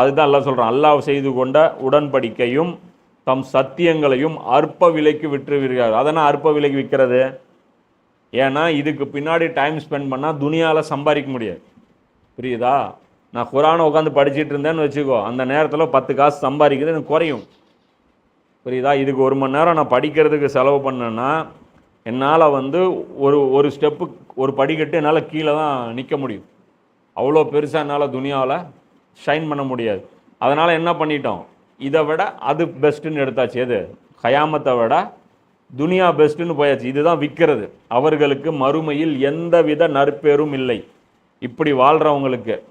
அதுதான் அல்லாஹ் சொல்கிறான் அல்லாஹ் செய்து கொண்ட உடன்படிக்கையும் தம் சத்தியங்களையும் அற்ப விலைக்கு விற்றுவிடுகிறார். அதனால் அற்ப விலைக்கு விற்கிறது? ஏன்னா இதுக்கு பின்னாடி டைம் ஸ்பெண்ட் பண்ணால் துனியாவில் சம்பாதிக்க முடியாது. புரியுதா? நான் குரானை உட்காந்து படிச்சுட்டு இருந்தேன்னு வச்சுக்கோ அந்த நேரத்தில் பத்து காசு சம்பாதிக்கிறது எனக்கு குறையும். புரியுதா? இதுக்கு ஒரு மணி நேரம் நான் படிக்கிறதுக்கு செலவு பண்ணேன்னா என்னால் வந்து ஒரு ஒரு ஸ்டெப்பு ஒரு படிக்கட்டு என்னால் கீழே தான் நிற்க முடியும். அவ்வளோ பெருசாக என்னால் துனியாவில் ஷைன் பண்ண முடியாது. அதனால் என்ன பண்ணிட்டோம்? இதை விட அது பெஸ்ட்டுன்னு எடுத்தாச்சு. எது? கயாமத்தை விட துனியா பெஸ்ட்டுன்னு போயாச்சு. இதுதான் விற்கிறது அவர்களுக்கு மறுமையில் எந்தவித நற்பேரும் இல்லை. இப்படி வாழ்கிறவங்களுக்கு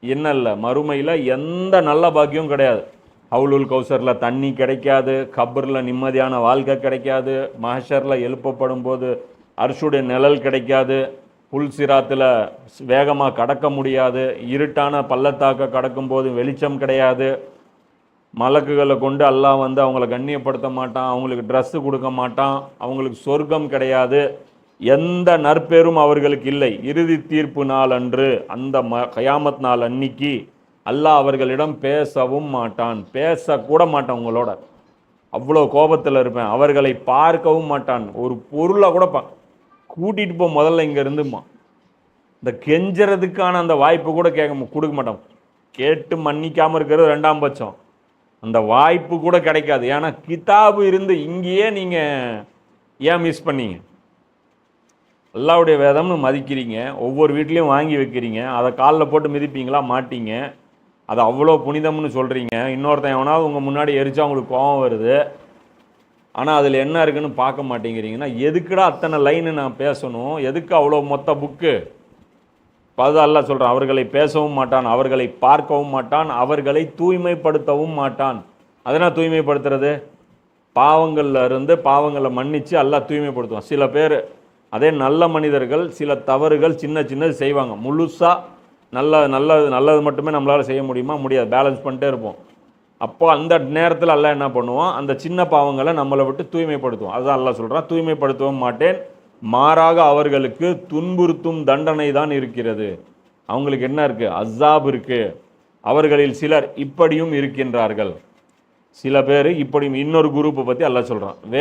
என்ன இல்லை? மறுமையில் எந்த நல்ல பாக்கியம் கிடையாது. ஹவுலுல் கௌசரில் தண்ணி கிடைக்காது. கபரில் நிம்மதியான வாழ்க்கை கிடைக்காது. மஹஷரில் எழுப்பப்படும் போது அரிசுடைய நிழல் கிடைக்காது. புல் சிராத்தில் வேகமாக கடக்க முடியாது. இருட்டான பள்ளத்தாக்க கடக்கும்போது வெளிச்சம் கிடையாது. மலக்குகளை கொண்டு அல்லாஹ் வந்து அவங்கள கண்ணியப்படுத்த மாட்டான். அவங்களுக்கு ட்ரெஸ்ஸு கொடுக்க மாட்டான். அவங்களுக்கு சொர்க்கம் கிடையாது. எந்த நற்பெரும் அவர்களுக்கு இல்லை. இறுதி தீர்ப்பு நாள் அன்று அந்த ம கயாமத் நாள் அன்னைக்கு அல்லாஹ் அவர்களிடம் பேசவும் மாட்டான். பேசக்கூட மாட்டான் உங்களோட. அவ்வளோ கோபத்தில் இருப்பேன். அவர்களை பார்க்கவும் மாட்டான். ஒரு பொருளை கூட பா கூட்டிகிட்டு போ முதல்ல இங்கே இருந்துமா இந்த கெஞ்சுறதுக்கான அந்த வாய்ப்பு கூட கேட்க கொடுக்க மாட்டான் கேட்டு மன்னிக்காமல் இருக்கிறது ரெண்டாம் பட்சம். அந்த வாய்ப்பு கூட கிடைக்காது. ஏன்னா கிதாபு இருந்து இங்கேயே நீங்கள் ஏன் மிஸ் பண்ணீங்க? அல்லாவுடைய வேதம்னு மதிக்கிறீங்க. ஒவ்வொரு வீட்லேயும் வாங்கி வைக்கிறீங்க. அதை காலில் போட்டு மிதிப்பீங்களா? மாட்டீங்க. அது அவ்வளோ புனிதம்னு சொல்கிறீங்க இன்னொருத்தன் எவனாவது உங்கள் முன்னாடி எரிச்சா உங்களுக்கு கோபம் வருது. ஆனால் அதில் என்ன இருக்குன்னு பார்க்க மாட்டேங்கிறீங்கன்னா எதுக்குடா அத்தனை லைனு நான் பேசணும்? எதுக்கு அவ்வளோ மொத்த புக்கு அது சொல்கிறேன் அவர்களை பேசவும் மாட்டான் அவர்களை பார்க்கவும் மாட்டான் அவர்களை தூய்மைப்படுத்தவும் மாட்டான். அதனால் தூய்மைப்படுத்துறது? பாவங்களில் இருந்து பாவங்களை மன்னித்து எல்லாம் தூய்மைப்படுத்துவான். சில பேர் அதே நல்ல மனிதர்கள் சில தவறுகள் சின்ன சின்னது செய்வாங்க. முழுசாக நல்ல நல்லது நல்லது மட்டுமே நம்மளால் செய்ய முடியுமா? முடியாது. பேலன்ஸ் பண்ணிட்டே இருப்போம். அப்போ அந்த நேரத்தில் அல்ல என்ன பண்ணுவான்? அந்த சின்ன பாவங்களை நம்மளை விட்டு தூய்மைப்படுத்துவோம் அதுதான் அல்ல சொல்கிறான் தூய்மைப்படுத்தவும் மாட்டேன். மாறாக அவர்களுக்கு துன்புறுத்தும் தண்டனை தான் இருக்கிறது. அவங்களுக்கு என்ன இருக்குது அஸாப் இருக்கு. அவர்களில் சிலர் இப்படியும் இருக்கின்றார்கள். சில பேர் இப்படியும் இன்னொரு குரூப்பை பற்றி அல்ல சொல்கிறான் வே